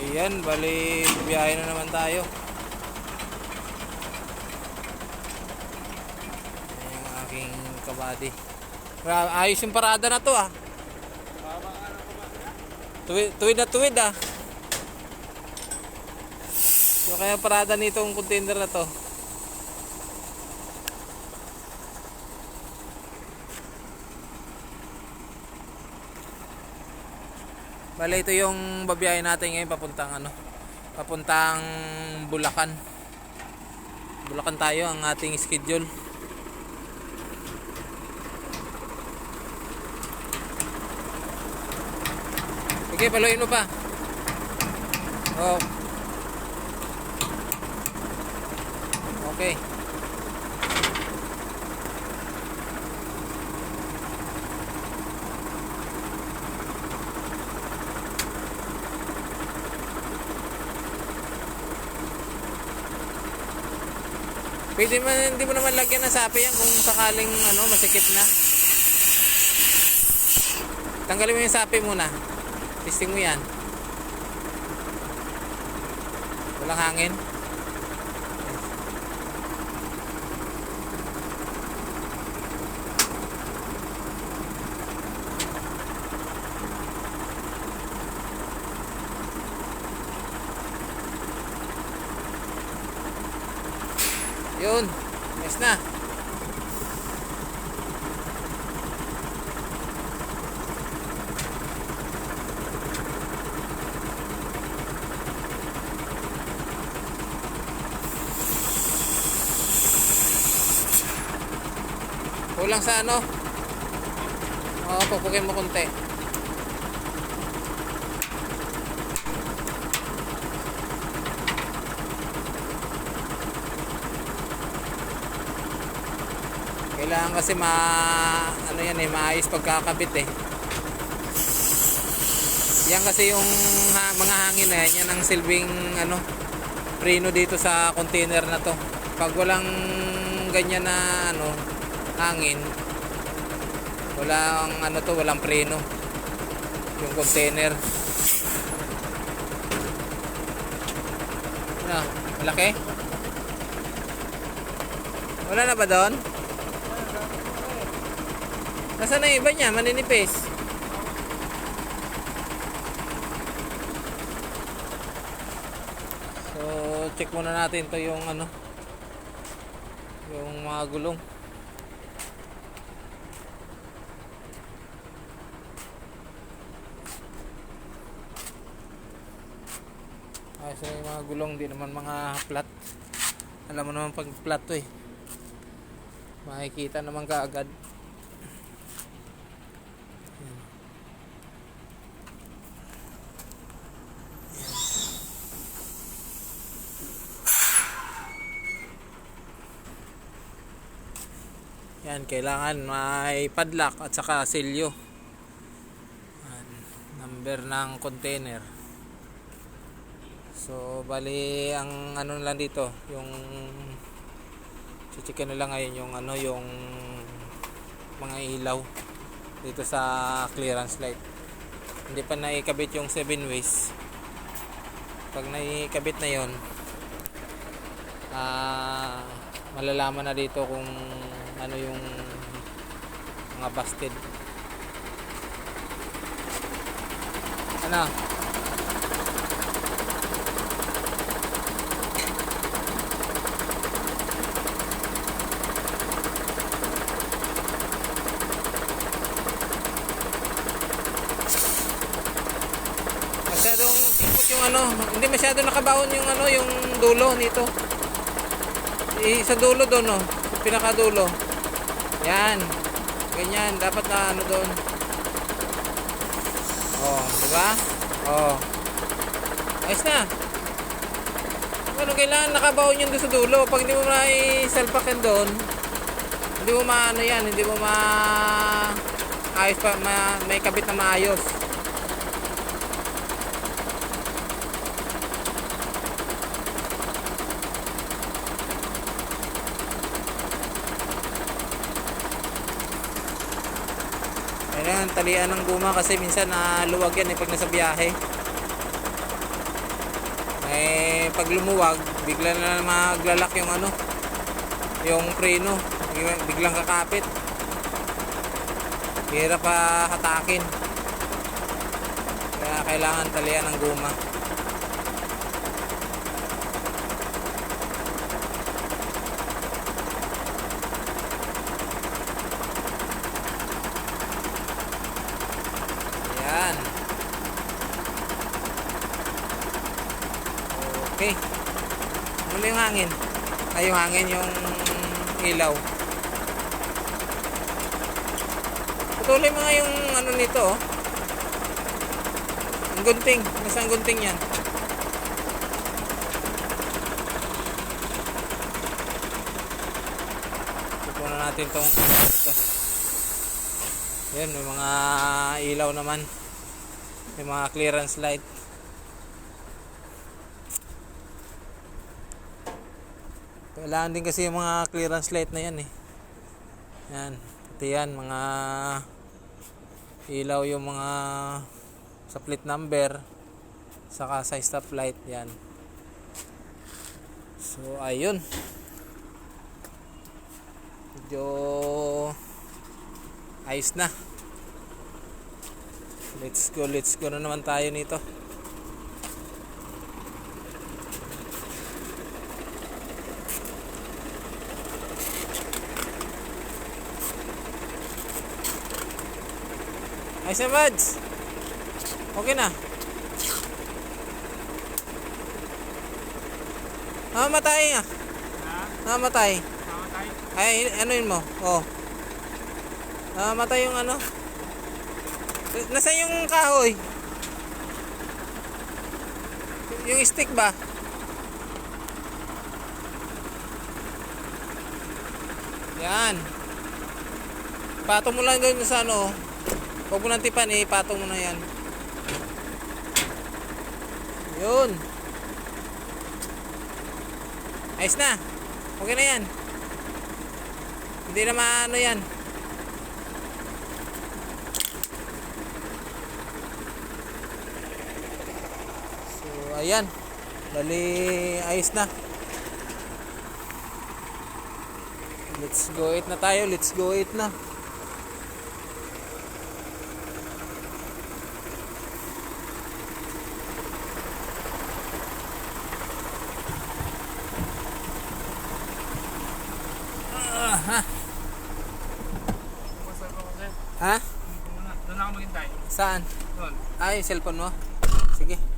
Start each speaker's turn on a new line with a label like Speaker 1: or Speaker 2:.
Speaker 1: Ayan, bali biyahe na naman tayo. Ayan yung aking kabady. Ayos yung parada na to ah. Tuwid, tuwid na tuwid ah. So kaya parada nitong container na to. Bale ito yung babiyahe natin ngayon papuntang ano, papuntang Bulacan. Bulacan tayo ang ating schedule. Sige, paluin mo pa. Oh. Okay. Pwede man, hindi mo naman lagyan ng sapi yan kung sakaling ano, masikip na. Tanggalin mo yung sapi muna. Testing mo yan. Walang hangin. Yun. Yes na. Kulang sa ano? Oo, pupukin mo konti. Kailangan kasi ma ano yan eh, maayos pagkakabit eh. Yan kasi yung ha, mga hangin na yan, yan ang silbing ano preno dito sa container na to. Pag walang ganyan na ano hangin, walang ano to, walang preno yung container. Ano, malaki? Wala na ba doon? Nasaan na iba niya? Maninipis. So, check muna natin to yung ano yung mga gulong. Ayos na yung mga gulong, di naman mga flat. Alam mo naman pag flat to eh. Makikita naman kaagad. Yan, kailangan may padlock at saka selyo. Yan, number ng container. So, bali ang ano lang dito, yung chichikin nila ngayon yung ano, yung mga ilaw dito sa clearance light. Hindi pa naikabit yung 7 ways. Pag naikabit na yon ah malalaman na dito kung ano yung mga busted. Ano? Masyadong sipot yung ano, hindi masyado nakabahon yung ano, yung dulo nito. I, sa dulo doon, no? Sa pinakadulo. Yan. Ganyan. Dapat na ano doon. Oh, di ba? Oh. Ayos na. Ano, kailangan nakabaon yun doon sa dulo. Pag hindi mo na-salpakin doon, hindi mo maano yan, hindi mo ma ayos pa, ma, may kabit na maayos. Ayan, talian ng guma kasi minsan naluwag yan eh pag nasa biyahe. Eh, pag lumuwag, bigla na maglalak yung ano, yung preno. Biglang kakapit. Hirap pa hatakin. Kaya kailangan talian ng guma. Yan. Okay. Muli yung hangin. Ay, yung hangin, yung ilaw. Patuloy mo nga yung ano nito, oh. Ang gunting. Nasaan gunting yan? Tutunan natin tong ito. Yan, may mga ilaw naman. May mga clearance light. Kailangan din kasi yung mga clearance light na yan eh. Yan. Pati yan, mga ilaw yung mga sa plate number saka sa stop light yan. So, ayun. Medyo ayos na. Let's go, let's go na naman tayo nito. Ayos na, Mads. Okay na. Namamatay nga. Namamatay. Ay, ano yun mo? Oh. Namamatay yung ano? Nasaan yung kahoy? Yung stick ba? Yan. Patong mo lang doon sa ano. Huwag mo nang tipan eh. Patong mo na yan. Yun. Ayos na. Okay na yan. Hindi na maano yan. So, ayan. Bali, ayos na. Let's go eat na tayo. Let's go eat na. Ah, ha? Ha?
Speaker 2: Doon ako maghintay.
Speaker 1: Saan?
Speaker 2: Doon.
Speaker 1: Ay, cellphone mo? Sige.